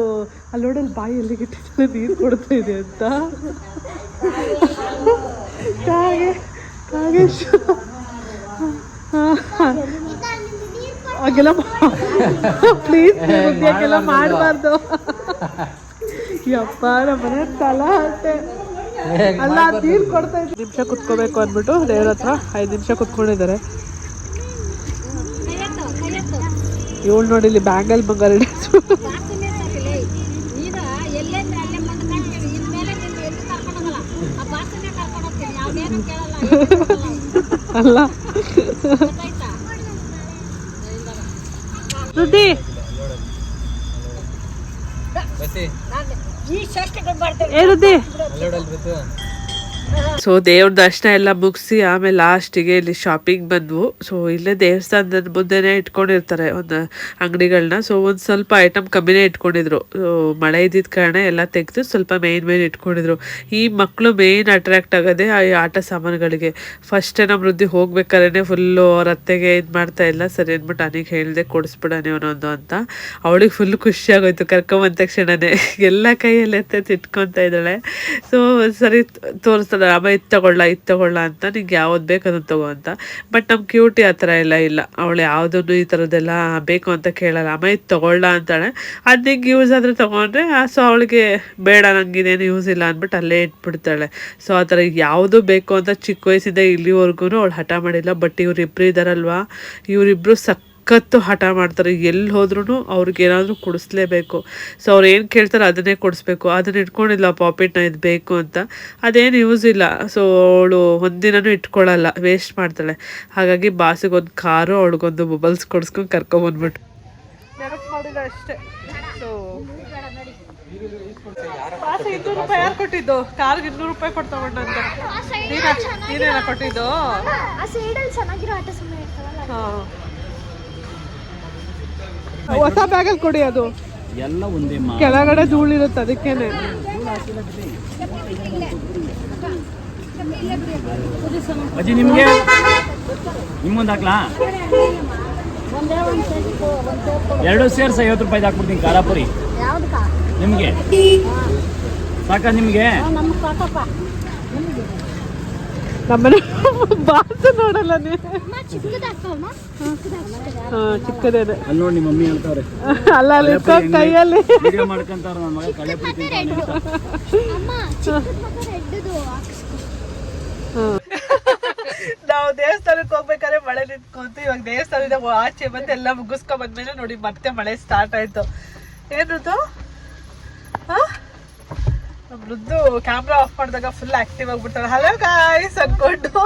ಅಲ್ಲಿ ಓಡಲ್ಲಿ ಬಾಯಿ ಎಲ್ಲಿಗೆ ನೀರು ಕೊಡ್ತಾ ಇದೆ ಅಂತ. ಕಾಗೆ ಕಾಗೇಶ್ ಹಾಗೆಲ್ಲ ಪ್ಲೀಸ್ ಹಾಗೆಲ್ಲ ಮಾಡಬಾರ್ದು. ಯಪ್ಪ ನಮ್ಮನೆ ತಲ ಅಂತೆ ಅಲ್ಲ ನೀರು ಕೊಡ್ತಾ ಇದ್ದ ನಿಮಿಷ ಕುತ್ಕೋಬೇಕು ಅಂದ್ಬಿಟ್ಟು ದೇವ್ರ ಹತ್ರ ಐದು ನಿಮಿಷ ಕುತ್ಕೊಂಡಿದ್ದಾರೆ. ಇವಳು ನೋಡಿ ಇಲ್ಲಿ ಬ್ಯಾಂಗಲ್ ಬಂಗಾರ ಅಲ್ಲೇ ಬಂದು ಕಾಣ್ತೀವಿ. ಇನ್ಮೇಲೆ ನೀನು ಎಲ್ಲಿ ಕರ್ಕೊಂಡು ಹೋಗಲ್ಲ. ಆ ಬಾಸುನೇ ಕರ್ಕೊಂಡು ಹೋಗ್ತೀನಿ. ಅವ್ನೇನು ಕೇಳಲ್ಲ, ಏನು ಕೊಡಲ್ಲ. ಅಲ್ಲ ಗೊತ್ತಾಯ್ತಾ? ಸುದ್ದಿ ನಾನು ಈ ಷಷ್ಠಿಗೆ ಬರ್ತೇನೆ ಏ ಸೊ ದೇವ್ರ ದರ್ಶನ ಎಲ್ಲ ಮುಗಿಸಿ ಆಮೇಲೆ ಲಾಸ್ಟಿಗೆ ಇಲ್ಲಿ ಶಾಪಿಂಗ್ ಬಂದ್ವು. ಸೊ ಇಲ್ಲೇ ದೇವಸ್ಥಾನದ ಮುಂದೆನೇ ಇಟ್ಕೊಂಡಿರ್ತಾರೆ ಒಂದು ಅಂಗಡಿಗಳನ್ನ ಸೊ ಒಂದು ಸ್ವಲ್ಪ ಐಟಮ್ ಕಮ್ಮಿನೇ ಇಟ್ಕೊಂಡಿದ್ರು. ಮಳೆ ಇದ್ದಿದ್ದ ಕಾರಣ ಎಲ್ಲ ತೆಗೆದು ಸ್ವಲ್ಪ ಮೇನ್ ಮೇನ್ ಇಟ್ಕೊಂಡಿದ್ರು. ಈ ಮಕ್ಕಳು ಮೇನ್ ಅಟ್ರಾಕ್ಟ್ ಆಗೋದೆ ಆ ಆಟ ಸಾಮಾನುಗಳಿಗೆ. ಫಸ್ಟ್ ನಮ್ಮ ವೃದ್ಧಿ ಹೋಗ್ಬೇಕಾದ್ರೆ ಫುಲ್ಲು ಅವ್ರ ಅತ್ತೆಗೆ ಇದು ಮಾಡ್ತಾ ಇಲ್ಲ. ಸರಿ ಅಂದ್ಬಿಟ್ಟು ಅನಿಗೆ ಹೇಳಿದೆ ಕೊಡಿಸ್ಬಿಡ ಅವನೊಂದು ಅಂತ. ಅವಳಿಗೆ ಫುಲ್ ಖುಷಿ ಆಗೋಯ್ತು ಕರ್ಕೊಂಬಂದ ತಕ್ಷಣನೇ. ಎಲ್ಲ ಕೈಯಲ್ಲಿ ಎತ್ತೆ ತಿಟ್ಕೊತಾ ಇದ್ದಾಳೆ. ಸೊ ಸರಿ ತೋರಿಸ್ತಾಳೆ ಅಮ್ಮ ಇದು ತಗೊಳ್ಳ ಇದು ತಗೊಳ್ಳ ಅಂತ ನಿಂಗೆ ಯಾವ್ದು ಬೇಕು ಅದನ್ನು ತಗೋ ಅಂತ. ಬಟ್ ನಮ್ಮ ಕ್ಯೂಟಿ ಆ ಥರ ಎಲ್ಲ ಇಲ್ಲ. ಅವಳು ಯಾವುದನ್ನು ಈ ಥರದ್ದೆಲ್ಲ ಬೇಕು ಅಂತ ಕೇಳಲ್ಲ. ಅಮ್ಮ, ಇದು ತಗೊಳ್ಳ ಅಂತಾಳೆ. ಅದು ನಿಂಗೆ ಯೂಸ್ ಆದರೆ ತೊಗೊಂಡ್ರೆ ಸೊ ಅವಳಿಗೆ ಬೇಡ ನಂಗೆ ಇದೇನು ಯೂಸ್ ಇಲ್ಲ ಅಂದ್ಬಿಟ್ಟು ಅಲ್ಲೇ ಇಟ್ಬಿಡ್ತಾಳೆ. ಸೊ ಆ ಥರ ಯಾವುದು ಬೇಕು ಅಂತ ಚಿಕ್ಕ ವಯಸ್ಸಿಂದ ಇಲ್ಲಿವರೆಗೂ ಅವಳು ಹಠ ಮಾಡಿಲ್ಲ. ಬಟ್ ಇವರಿಬ್ಬರು ಇದ್ದಾರಲ್ವಾ ಇವರಿಬ್ಬರು ಸಕ್ ಸಖತ್ತು ಹಠ ಮಾಡ್ತಾರೆ. ಎಲ್ಲಿ ಹೋದ್ರೂ ಅವ್ರಿಗೆ ಏನಾದರೂ ಕೊಡಿಸ್ಲೇಬೇಕು. ಸೊ ಅವ್ರು ಏನು ಕೇಳ್ತಾರೆ ಅದನ್ನೇ ಕೊಡಿಸ್ಬೇಕು. ಅದನ್ನ ಇಟ್ಕೊಂಡಿಲ್ಲ ಪಾಪಿಟ್ನ ಇದು ಬೇಕು ಅಂತ. ಅದೇನು ಯೂಸ್ ಇಲ್ಲ. ಸೊ ಅವಳು ಒಂದಿನೂ ಇಟ್ಕೊಳ್ಳಲ್ಲ ವೇಸ್ಟ್ ಮಾಡ್ತಾಳೆ. ಹಾಗಾಗಿ ಬಾಸಿಗೊಂದು ಕಾರು ಅವಳಿಗೊಂದು ಮೊಬೈಲ್ಸ್ ಕೊಡಿಸ್ಕೊಂಡು ಕರ್ಕೊಂಬಂದ್ಬಿಟ್ಟು ನೆನಪು ಮಾಡಿದ ಅಷ್ಟೇ. ಸೊ ಬಾಸಿ ಇನ್ನೂರು ರೂಪಾಯಿ ಯಾರು ಕೊಟ್ಟಿದ್ದು? ಕಾರ್ಗೆ ಇನ್ನೂರು ರೂಪಾಯಿ ಕೊಡ್ತಾವಣ್ಣ ಅಂತ. ಏನೇನ ನೀನೇನ ಕೊಟ್ಟಿದ್ದು? ಹಾಂ. ಹೊಸ ಬ್ಯಾಗಲ್ಲಿ ಕೊಡಿ ಅದು. ಎಲ್ಲ ಒಂದೇ ಕೆಳಗಡೆ ಧೂಳಿರುತ್ತೆ ಅದಕ್ಕೇನೆ. ಅಜ್ಜಿ ನಿಮ್ಗೆ? ನಿಮ್ಮೊಂದು ಹಾಕ್ಲಾ? ಎರಡು ಸೇರ್ಸ ಐವತ್ತು ರೂಪಾಯಿ ಹಾಕ್ಬಿಡ್ತೀನಿ ಖಾರಾಪುರಿ ನಿಮ್ಗೆ? ನಿಮಗೆ? ಸಾಕ ನಿಮಗೆ? ನಮ್ಮನೆ ಬಾಸ ನೋಡಲ್ಲ ಹಾಂ ಚಿಕ್ಕದೇನೆ. ಅಲ್ಲಿ ನೋಡಿ ಮಮ್ಮಿ ಹೇಳ್ತಾವ್ರೆ ಅಲ್ಲ ಅಲ್ಲಿ ಕೈಯಲ್ಲಿ. ವಿಡಿಯೋ ಮಾಡ್ಕೊಂತಾರ ನನ್ನ ಮಗ ನಾವು ದೇವಸ್ಥಾನಕ್ಕೆ ಹೋಗ್ಬೇಕಾದ್ರೆ ಮಳೆ ನಿಂತ್ಕೊಂತು ಇವಾಗ ದೇವಸ್ಥಾನದಿಂದ ಆಚೆ ಬಂದು ಎಲ್ಲ ಮುಗಿಸ್ಕೊಂಡ್ ಬಂದ್ಮೇಲೆ ನೋಡಿ ಮತ್ತೆ ಮಳೆ ಸ್ಟಾರ್ಟ್ ಆಯ್ತು. ಏನದು ನಮ್ದು ಕ್ಯಾಮ್ರಾ ಆಫ್ ಮಾಡಿದಾಗ ಫುಲ್ ಆಕ್ಟಿವ್ ಆಗ್ಬಿಡ್ತಾಳೆ. ಹಲೋ ಗಾಯ್ಸ್ ಅನ್ಕೊಂಡು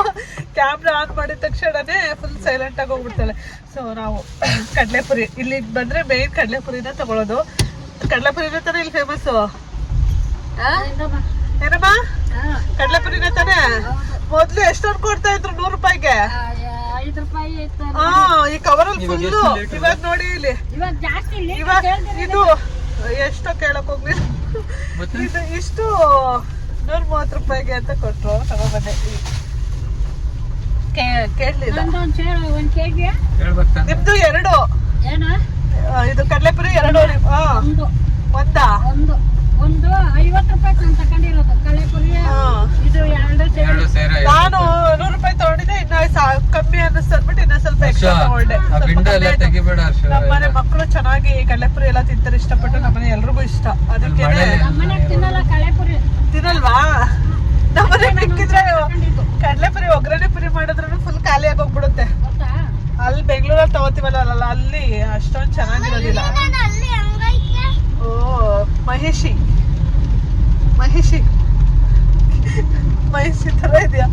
ಕ್ಯಾಮ್ರಾ ಆನ್ ಮಾಡಿದ ತಕ್ಷಣನೇ ಫುಲ್ ಸೈಲೆಂಟ್ ಆಗಿ ಹೋಗ್ಬಿಡ್ತಾಳೆ. ಸೊ ನಾವು ಕಡಲೆಪುರಿ ಇಲ್ಲಿ ಬಂದ್ರೆ ಮೇನ್ ಕಡಲೆಪುರಿನ ತಗೊಳ್ಳೋದು ಕಡಲೆಪುರಿನ ತಾನೇ ಇಲ್ಲಿ ಫೇಮಸ್ಸು ಏನಮ್ಮ? ಕಡಲೆಪುರಿನ ತಾನೇ? ಮೊದ್ಲು ಎಷ್ಟೊಂದು ಕೊಡ್ತಾ ಇದ್ರು ನೂರು ರೂಪಾಯಿಗೆ? ಐದು ರೂಪಾಯಿ ಇತ್ತು ಹಾ ಈ ಕವರಲ್ಲಿ ಫುಲ್ ಇವಾಗ ನೋಡಿ ಇಲ್ಲಿ. ಇವಾಗ ಜಾಸ್ತಿ ಇಲ್ಲ ಇವಾಗ ಇದು ಎಷ್ಟೋ ಕೇಳಕ್ ಹೋಗ್ಲಿ. ಇದು ಇಷ್ಟು ನೂರ ಮೂವತ್ತು ರೂಪಾಯಿಗೆ ಅಂತ ಕೊಟ್ರು ತಗೊಂಡ್ಬಂದೆ ಕೇಳಲಿಲ್ಲ. ಕೇಳ್ಲಿಲ್ಲ ಒಂದೊಂದು ಚೇರ್ ಒಂದು ಕೆಜಿ ನಿಮ್ದು ಎರಡು. ಇದು ಕಡಲೆಪುರಿ ಎರಡು ಒಂದು? ಒಂದಾ. ಒಂದು ಐವತ್ತು ರೂಪಾಯಿ ನಾನು ತಗೊಂಡಿರೋದು. ಕಳೆಪುರಿ ಹಾ. ಇದು ಎರಡು ಸೇರಿ. ನಾನು ನೂರು ರೂಪಾಯಿ ತಗೊಂಡಿದ್ದೆ ಇನ್ನ ಸಾ- ಕಮ್ಮಿ ಅನ್ನಿಸ್ತು ಅಂದ್ಬಿಟ್ಟು ಇನ್ನ ಸ್ವಲ್ಪ ಎಕ್ಸ್ಟ್ರಾ ತಗೊಂಡೆ. ಸ್ವಲ್ಪ ಕಮ್ಮಿ ಆಯ್ತು. ನಮ್ಮನೆ ಮಕ್ಕಳು ಚೆನ್ನಾಗಿ ಕಡಲೆಪುರಿ ಎಲ್ಲ ತಿಂತಾರೆ ಇಷ್ಟಪಟ್ಟು ನಮ್ಮನೆ ಎಲ್ರಿಗೂ ಇಷ್ಟ. ಅದಕ್ಕೆ ನಮ್ಮನೆ ತಿನ್ನಲ್ಲ ಕಳೆಪುರಿ ತಿನ್ನಲ್ವಾ? ನಮ್ಮನೆ ಮಿಕ್ಕಿದ್ರೆ ಕಡಲೆಪುರಿ ಒಗ್ಗರಣೆ ಪುರಿ ಮಾಡಿದ್ರು ಫುಲ್ ಖಾಲಿ ಆಗೋಗ್ಬಿಡುತ್ತೆ ಗೊತ್ತಾ? ಅಲ್ಲಿ ಬೆಂಗಳೂರಲ್ಲಿ ತಗೋತೀವಲ್ಲ ಅಲ್ಲ ಅಲ್ಲಿ ಅಷ್ಟೊಂದು ಚೆನ್ನಾಗಿರೋದಿಲ್ಲ. ಅಲ್ಲಿ ಹಂಗೈತೆ ಓ ಮಹಿಷಿ ಮಹಿಷಿ ಮಹಿಷಿ ತರ ಇದೆಯಾ?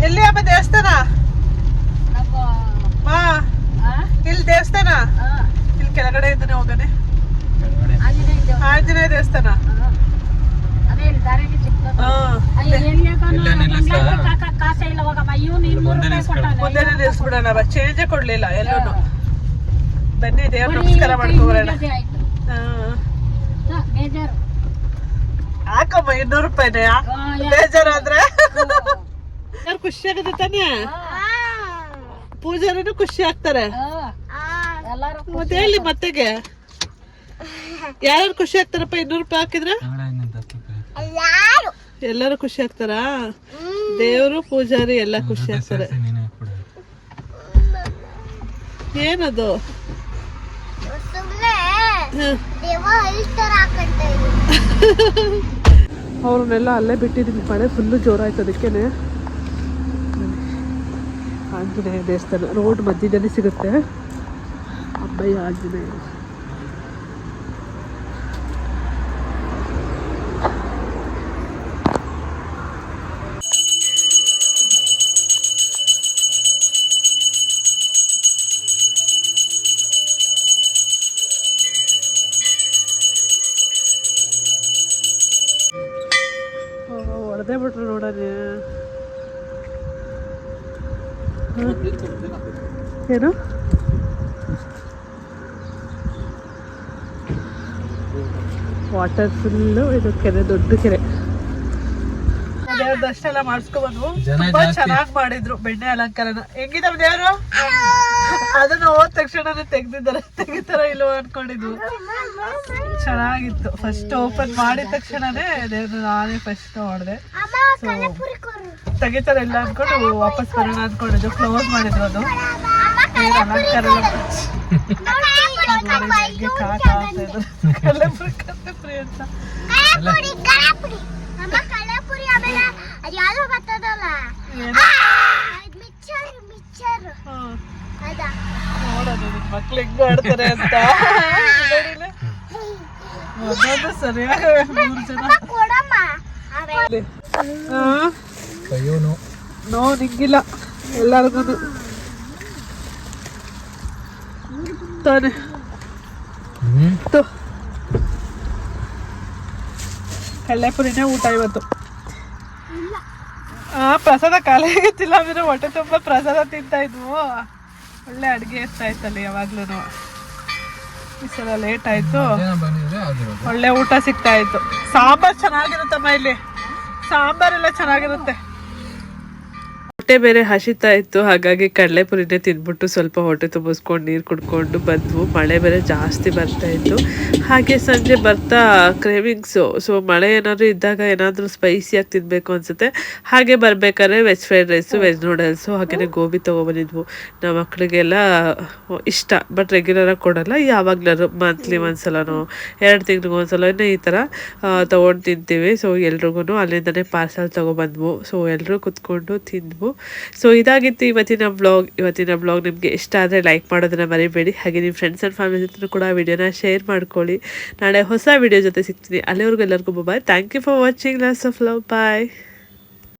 ಎಲ್ಲಿ? ಅಮ್ಮ ದೇವಸ್ಥಾನ? ನಾವು ಮಾ ಆ? ಇಲ್ಲಿ ದೇವಸ್ಥಾನ? ಇಲ್ಲಿ ಕೆಳಗಡೆ ಇದ್ದಾನೆ ಹೋಗನೆ ಆಂಜನೇಯ ದೇವ- ಆಂಜನೇಯ ದೇವಸ್ಥಾನ? ಎಲ್ಲಿ. ಮುಂದೆನೆ ನಿಲ್ಸ್ಬಿಡೋಣ. ಚೇಂಜೇ ಕೊಡ್ಲಿಲ್ಲ ಎಲ್ಲೂ ಬನ್ನಿ ದೇವ್ರ ನಮಸ್ಕಾರ ಮಾಡ್ಕೊಬರೋಣ. ಹಾ. ಹಾಕಮ್ಮ ಇನ್ನೂರು ರೂಪಾಯಿನೇ? ಬೇಜಾರಾದ್ರೆ? ಖುಷಿ ಆಗುತ್ತೆ ತಾನೇ? ಪೂಜಾರಿನೂ ಖುಷಿ ಆಗ್ತಾರೆ. ಆ, ಎಲ್ಲಾರು ಮತ್ತೆ ಹೇಳಿ ಮತ್ತೆಗೆ? ಯಾರು ಖುಷಿ ಆಗ್ತಾರಪ್ಪ ಇನ್ನೂರು ರೂಪಾಯಿ ಹಾಕಿದ್ರೆ? ಎಲ್ಲರೂ ಖುಷಿ ಆಗ್ತಾರಾ? ದೇವರು ಪೂಜಾರಿ ಎಲ್ಲ ಖುಷಿ ಆಗ್ತಾರೆ. ಏನದು? ಅವ್ರನ್ನೆಲ್ಲ ಅಲ್ಲೇ ಬಿಟ್ಟಿದ್ದೀನಿ ಮಳೆ ಫುಲ್ಲು ಜೋರಾಯ್ತು ಅದಕ್ಕೇನೆ. ಆಂಜನೇಯ ದೇವಸ್ಥಾನ ರೋಡ್ ಮಧ್ಯದಲ್ಲಿ ಸಿಗುತ್ತೆ. ಅಬ್ಬಯ್ಯ ಆಂಜನೇಯ. ವಾಟರ್ ಫುಲ್ಲು ಇದು ಕೆರೆ ದೊಡ್ಡ ಕೆರೆ. ದೇವ್ರ ದರ್ಶನ ಎಲ್ಲ ತುಂಬಾ ಚೆನ್ನಾಗಿ ಮಾಡಿದ್ರು ಬೆಣ್ಣೆ ಅಲಂಕಾರನ. ಹೆಂಗಿದಾವ್ ದೇವ್ರು? ಅದನ್ನ ಹೋದ ತಕ್ಷಣ ತೆಗ್ದಿದ್ದಾರೆ. ತೆಗಿತಾರ ಇಲ್ವೋ ಅನ್ಕೊಂಡಿದ್ವು. ಚೆನ್ನಾಗಿತ್ತು. ಫಸ್ಟ್ ಓಪನ್ ಮಾಡಿದ ತಕ್ಷಣನೇ ದೇವ್ರು ನಾನೇ ಫಸ್ಟ್ ನೋಡಿದೆ. ಅಮ್ಮ ಕಲಪುರಿ ಕೊರು ತೆಗಿತಾರೆ ಇಲ್ಲ ಅನ್ಕೊಂಡು ವಾಪಸ್ ಬರೋಣ ಅನ್ಕೊಂಡಿದ್ದು. ಕ್ಲೋಸ್ ಮಾಡಿದ್ರು ಅದು. ಅಂತ ಇದ್ರು ಕಲ್ಲಪುರಿ ಅಂತ ಮಿಕ್ಸರ್ ಮಿಕ್ಸರ್ ಹ್ಮ್. ಅದಾ ಮಕ್ಳು ಹೆಂಗ್ ಅಂತ? ಒಂದೊಂದು ಸರಿಯಾಗಿ ಮೂರು ಜನ ನೋ ನಿಂಗಿಲ್ಲ ಎಲ್ಲರಿಗೂ ತಾನೆ ಇತ್ತು ಕಳ್ಳೆಪುರಿನೇ ಊಟ ಇವತ್ತು. ಆ, ಪ್ರಸಾದ ಖಾಲಿ ಆಗಿತ್ತಿಲ್ಲ ಅಂದ್ರೆ ಹೊಟ್ಟೆ ತುಂಬ ಪ್ರಸಾದ ತಿಂತಾ ಇದ್ವು. ಒಳ್ಳೆ ಅಡುಗೆ ಇರ್ತಾ ಇತ್ತಲ್ಲಿ ಯಾವಾಗ್ಲೂ ಈ ಸಲ ಲೇಟ್ ಆಯ್ತು. ಒಳ್ಳೆ ಊಟ ಸಿಗ್ತಾ ಇತ್ತು. ಸಾಂಬಾರ್ ಚೆನ್ನಾಗಿರುತ್ತಮ್ಮ ಇಲ್ಲಿ. ಸಾಂಬಾರೆಲ್ಲ ಚೆನ್ನಾಗಿರುತ್ತೆ. ಹೊಟ್ಟೆ ಬೇರೆ ಹಸಿತಾ ಇತ್ತು, ಹಾಗಾಗಿ ಕಡಲೆಪುರಿನೇ ತಿಂದ್ಬಿಟ್ಟು ಸ್ವಲ್ಪ ಹೊಟ್ಟೆ ತುಂಬಿಸ್ಕೊಂಡು ನೀರು ಕುಡ್ಕೊಂಡು ಬಂದ್ವು. ಮಳೆ ಬೇರೆ ಜಾಸ್ತಿ ಬರ್ತಾ ಇತ್ತು. ಹಾಗೆ ಸಂಜೆ ಬರ್ತಾ ಕ್ರೇವಿಂಗ್ಸು. ಸೊ ಮಳೆ ಏನಾದರೂ ಇದ್ದಾಗ ಏನಾದರೂ ಸ್ಪೈಸಿಯಾಗಿ ತಿನ್ನಬೇಕು ಅನಿಸುತ್ತೆ. ಹಾಗೆ ಬರಬೇಕಾದ್ರೆ veg fried rice veg noodles ಹಾಗೆಯೇ ಗೋಬಿ ತೊಗೊಬಂದಿದ್ವು. ನಮ್ಮ ಮಕ್ಕಳಿಗೆಲ್ಲ ಇಷ್ಟ ಬಟ್ ರೆಗ್ಯುಲರಾಗಿ ಕೊಡಲ್ಲ. ಯಾವಾಗ್ಲಾದ್ರು ಮಂತ್ಲಿ ಒಂದ್ಸಲನೋ, ಎರಡು ತಿಂಗ್ಳಿಗೆ ಒಂದ್ಸಲ ಈ ಥರ ತೊಗೊಂಡು ತಿಂತೀವಿ. ಸೊ ಎಲ್ರಿಗೂ ಅಲ್ಲಿಂದನೇ ಪಾರ್ಸಲ್ ತೊಗೊಬಂದ್ವು. ಸೊ ಎಲ್ಲರೂ ಕುತ್ಕೊಂಡು ತಿಂದ್ವು. ಸೊ ಇದಾಗಿತ್ತು ಇವತ್ತಿನ ಬ್ಲಾಗ್ ಇವತ್ತಿನ ಬ್ಲಾಗ್ ನಿಮಗೆ ಇಷ್ಟ ಆದರೆ ಲೈಕ್ ಮಾಡೋದನ್ನು ಮರಿಬೇಡಿ. ಹಾಗೆ ನಿಮ್ಮ ಫ್ರೆಂಡ್ಸ್ ಆ್ಯಂಡ್ ಫ್ಯಾಮಿಲಿ ಜೊತೆ ಕೂಡ ವಿಡಿಯೋನ ಶೇರ್ ಮಾಡ್ಕೊಳ್ಳಿ. ನಾಳೆ ಹೊಸ ವಿಡಿಯೋ ಜೊತೆ ಸಿಗ್ತೀನಿ. ಅಲ್ಲಿವರೆಗೂ ಎಲ್ಲರಿಗೂ bye thank you for watching lots of love bye